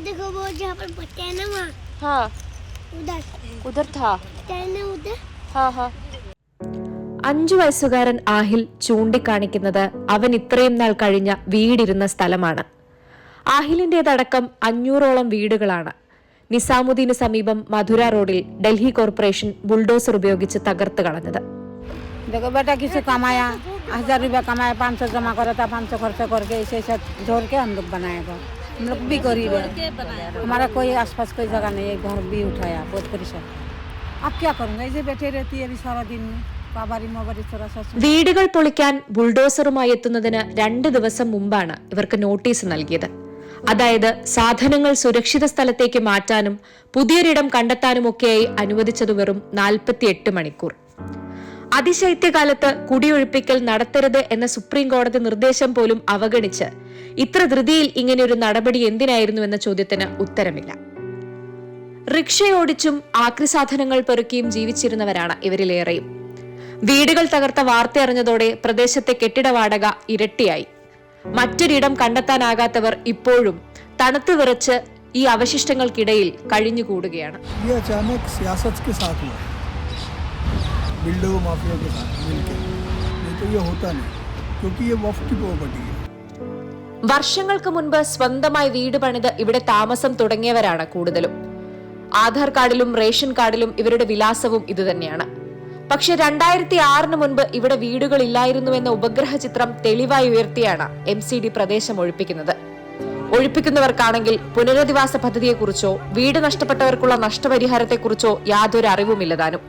देखो वो जहाँ पर भट्टे है ना वहाँ हाँ उधर उधर था तैरना उधर हाँ हाँ അഞ്ചു വയസ്സുകാരൻ ആഹിൽ ചൂണ്ടിക്കാണിക്കുന്നത് അവൻ ഇത്രയും നാൾ കഴിഞ്ഞ വീടിരുന്ന സ്ഥലമാണ് ആഹിലിന്റേതടക്കം അഞ്ഞൂറോളം വീടുകളാണ് നിസാമുദ്ദീന് സമീപം മധുര റോഡിൽ ഡൽഹി കോർപ്പറേഷൻ ബുൾഡോസർ ഉപയോഗിച്ച് തകർത്ത് കളഞ്ഞത് देखो बेटा किसी कमाया हजार रुपया कमाया पाँच सौ जमा करा था पाँच सौ खर्चा करके ऐसे ऐसे जोड़ के हम लोग बनाएगा हम लोग भी गरीब है हमारा कोई आसपास कोई जगह नहीं है घर भी उठाया बहुत परेशान अब क्या करूँगा ऐसे बैठे रहती है अभी सारा दिन में काबारी मोबारी थोड़ा सा सुन- വീടുകൾ പൊളിക്കാൻ ബുൾഡോസറുമായി എത്തുന്നതിന് രണ്ട് ദിവസം മുമ്പാണ് ഇവർക്ക് നോട്ടീസ് നൽകിയത് അതായത് സാധനങ്ങൾ സുരക്ഷിത സ്ഥലത്തേക്ക് മാറ്റാനും പുതിയൊരിടം കണ്ടെത്താനുമൊക്കെയായി അനുവദിച്ചത് വെറും നാൽപ്പത്തിയെട്ട് മണിക്കൂർ അതിശൈത്യകാലത്ത് കുടിയൊഴിപ്പിക്കൽ നടത്തരുത് എന്ന സുപ്രീം കോടതി നിർദ്ദേശം പോലും അവഗണിച്ച് ഇത്ര ധൃതിയിൽ ഇങ്ങനെയൊരു നടപടി എന്തിനായിരുന്നു എന്ന ചോദ്യത്തിന് ഉത്തരമില്ല. റിക്ഷയോടിച്ചും ആക്രിസാധനങ്ങൾ പെറുക്കിയും ജീവിച്ചിരുന്നവരാണ് ഇവരിലേറെയും. വീടുകൾ തകർത്ത വാർത്ത അറിഞ്ഞതോടെ പ്രദേശത്തെ കെട്ടിട വാടക ഇരട്ടിയായി. മറ്റൊരിടം കണ്ടെത്താനാകാത്തവർ ഇപ്പോഴും തണുത്തു വിറച്ച് ഈ അവശിഷ്ടങ്ങൾക്കിടയിൽ കഴിഞ്ഞുകൂടുകയാണ്. ये अचानक सियासत के साथ हुआ है बिल्डो माफिया के साथ मिलकर नहीं तो ये होता नहीं क्योंकि ये वफ की प्रॉपर्टी है വർഷങ്ങൾക്ക് മുൻപ് സ്വന്തമായി വീട് പണിത് ഇവിടെ താമസം തുടങ്ങിയവരാണ് കൂടുതലും ആധാർ കാർഡിലും റേഷൻ കാർഡിലും ഇവരുടെ വിലാസവും ഇതുതന്നെയാണ് പക്ഷെ രണ്ടായിരത്തി ആറിന് മുൻപ് ഇവിടെ വീടുകളില്ലായിരുന്നുവെന്ന ഉപഗ്രഹ ചിത്രം തെളിവായി ഉയർത്തിയാണ് എം സി ഡി പ്രദേശം ഒഴിപ്പിക്കുന്നത് ഒഴിപ്പിക്കുന്നവർക്കാണെങ്കിൽ പുനരധിവാസ പദ്ധതിയെക്കുറിച്ചോ വീട് നഷ്ടപ്പെട്ടവർക്കുള്ള നഷ്ടപരിഹാരത്തെക്കുറിച്ചോ യാതൊരു അറിവുമില്ലതാനും